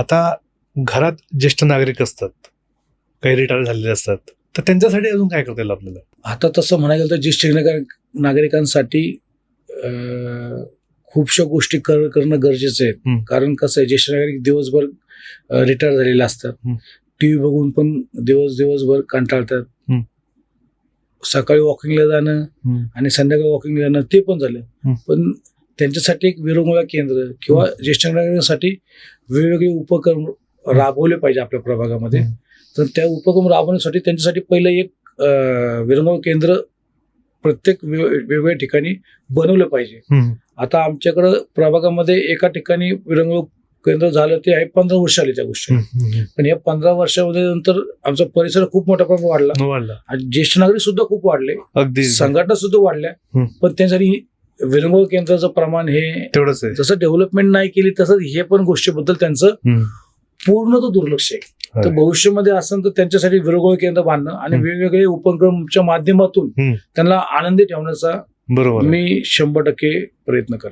आता घरात ज्येष्ठ नागरिक असतात काही रिटायर झालेले असतात तर त्यांच्यासाठी अजून काय करता येईल आपल्याला आता तसं म्हणायला तर ज्येष्ठ नागरिक- नागरिकांसाठी खूपशा गोष्टी कर करणं गरजेचं आहे. कारण कसं आहे ज्येष्ठ नागरिक दिवसभर रिटायर झालेले असतात हम्म. टी व्ही बघून पण दिवस दिवसभर कंटाळतात. सकाळी वॉकिंगला जाणं आणि संध्याकाळी वॉकिंगला जाणं ते पण झालं. पण त्यांच्यासाठी एक विरंगुळा केंद्र किंवा ज्येष्ठ नागरिकांसाठी वेगवेगळे उपक्रम राबवले पाहिजे आपल्या प्रभागामध्ये. तर त्या उपक्रम राबवण्यासाठी त्यांच्यासाठी पहिलं एक विरंगुळा केंद्र प्रत्येक वेगवेगळ्या ठिकाणी बनवलं पाहिजे. आता आमच्याकडं प्रभागामध्ये एका ठिकाणी विरंगुळा केंद्र झालं ते आहे पंधरा वर्ष आली त्या गोष्टी. पण या पंधरा वर्षामध्ये नंतर आमचा परिसर खूप मोठ्या प्रमाणात वाढला. वाढला. आणि ज्येष्ठ नागरिक सुद्धा खूप वाढले. अगदी संघटना सुद्धा वाढल्या. पण त्यासाठी विरंगुळा केंद्राचं प्रमाण हे तेवढंच आहे जसं डेव्हलपमेंट नाही केली तसं हे पण गोष्टीबद्दल त्यांचं हम्म. पूर्ण तो दुर्लक्ष आहे तर होय. भविष्यामध्ये असेल तर त्यांच्यासाठी विरंगुळा केंद्र बांधणं आणि हम्म. वेगवेगळे उपक्रमच्या माध्यमातून हम्म. त्यांना आनंदी ठेवण्याचा बरोबर आहे. मी शंभर टक्के प्रयत्न करेल